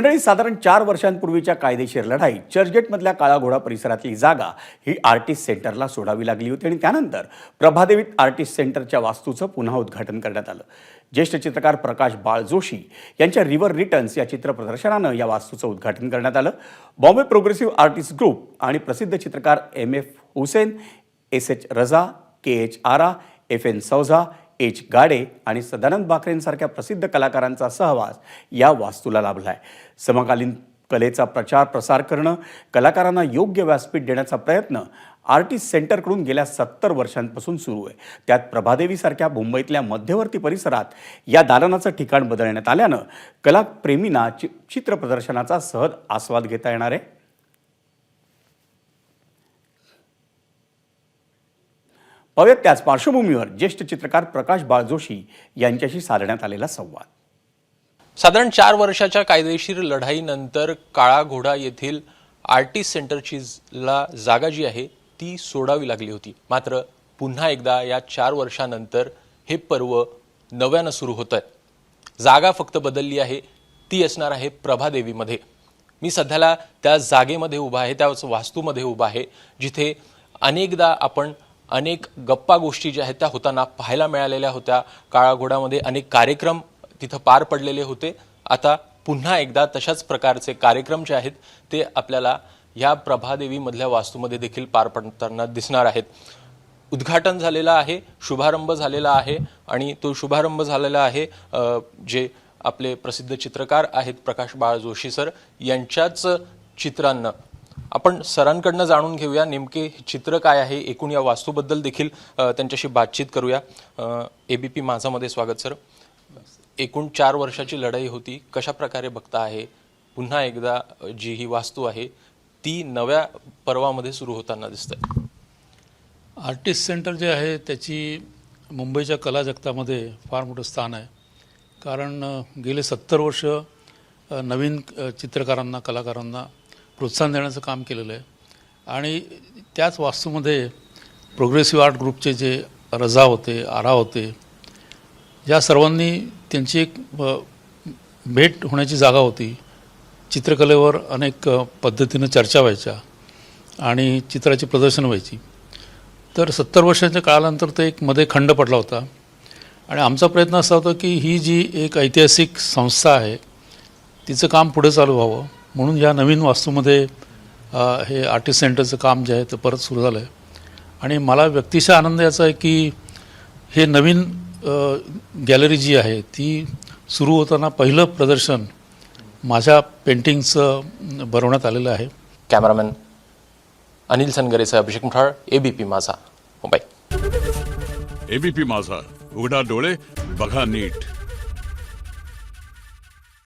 मंडळी साधारण चार वर्षांपूर्वीच्या कायदेशीर लढाई चर्चगेटमधल्या काळाघोडा परिसरातली जागा ही आर्टिस्ट सेंटरला सोडावी लागली होती आणि त्यानंतर प्रभादेवीत आर्टिस्ट सेंटरच्या वास्तूचं पुन्हा उद्घाटन करण्यात आलं. ज्येष्ठ चित्रकार प्रकाश बाळ जोशी यांच्या रिव्हर रिटर्न्स या चित्र प्रदर्शनानं या वास्तूचं उद्घाटन करण्यात आलं. बॉम्बे प्रोग्रेसिव्ह आर्टिस्ट ग्रुप आणि प्रसिद्ध चित्रकार M F Husain S H Raza K H Ara F N Souza H Gade आणि सदानंद बाकरेंसारख्या प्रसिद्ध कलाकारांचा सहवास या वास्तूला लाभला आहे समकालीन कलेचा प्रचार प्रसार करणं कलाकारांना योग्य व्यासपीठ देण्याचा प्रयत्न आर्टिस्ट सेंटरकडून गेल्या सत्तर वर्षांपासून सुरू आहे. त्यात प्रभादेवीसारख्या मुंबईतल्या मध्यवर्ती परिसरात या दालनाचं ठिकाण बदलण्यात आल्यानं कलाप्रेमींना चि चित्र प्रदर्शनाचा सहज आस्वाद घेता येणार आहे. पाहूयात त्याच पार्श्वभूमीवर ज्येष्ठ चित्रकार प्रकाश बाळजोशी यांच्याशी साधण्यात आलेला संवाद. साधारण चार वर्षाच्या कायदेशीर लढाईनंतर काळा घोडा येथील आर्टिस्ट सेंटरची ला जागा जी आहे ती सोडावी लागली होती. मात्र पुन्हा एकदा या चार वर्षानंतर हे पर्व नव्यानं सुरू होत आहे जागा फक्त बदलली आहे ती असणार आहे प्रभादेवीमध्ये. मी सध्याला त्या जागेमध्ये उभा आहे त्याच वास्तूमध्ये उभा आहे जिथे अनेकदा आपण अनेक गप्पा गोष्टी ज्या आहेत त्या होताना पाहायला मिळालेल्या होत्या. काळाघोडामध्ये अनेक कार्यक्रम तिथं पार पडलेले होते. आता पुन्हा एकदा तशाच प्रकारचे कार्यक्रम जे आहेत ते आपल्याला ह्या प्रभादेवीमधल्या वास्तूमध्ये देखील पार पडताना दिसणार आहेत. उद्घाटन झालेलं आहे शुभारंभ झालेला आहे आणि तो शुभारंभ झालेला आहे जे आपले प्रसिद्ध चित्रकार आहेत प्रकाश बाळ जोशी सर यांच्याच चित्रांना. आपण सरांकडनं जाणून घेऊया नेमके हे चित्र काय आहे. एकूण या वास्तूबद्दल देखील त्यांच्याशी बातचीत करूया. एबीपी माझामध्ये स्वागत सर. एकूण चार वर्षाची लढाई होती. कशा प्रकारे बघता आहे? पुन्हा एकदा जी ही वास्तू आहे ती नव्या पर्वामध्ये सुरू होताना दिसतंय आर्टिस्ट सेंटर जे आहे त्याची मुंबईच्या कला जगतामध्ये फार मोठं स्थान आहे. कारण गेले सत्तर वर्ष नवीन चित्रकारांना कलाकारांना प्रोत्साहन देण्याचं काम केलेलं आहे. आणि त्याच वास्तूमध्ये प्रोग्रेसिव्ह आर्ट ग्रुपचे जे रजा होते आरा होते या सर्वांनी त्यांची एक भेट होण्याची जागा होती. चित्रकलेवर अनेक पद्धतीनं चर्चा व्हायच्या आणि चित्राची प्रदर्शन व्हायची. तर सत्तर वर्षांच्या काळानंतर ते एक मध्ये खंड पडला होता. आणि आमचा प्रयत्न असा होता की ही जी एक ऐतिहासिक संस्था आहे तिचं काम पुढे चालू व्हावं. म्हणून या नवीन वास्तूमध्ये हे आर्टिस्ट सेंटरचं काम जे आहे ते परत सुरू झालं आहे आणि मला व्यक्तिशः आनंद याचा आहे की हे नवीन गॅलरी जी आहे ती सुरू होताना पहिलं प्रदर्शन माझ्या पेंटिंगचं भरवण्यात आलेलं आहे. कॅमेरामॅन अनिल सनगरेसह अभिषेक मुठाळ एबीपी माझा मुंबई. एबीपी माझा. उघडा डोळे बघा नीट.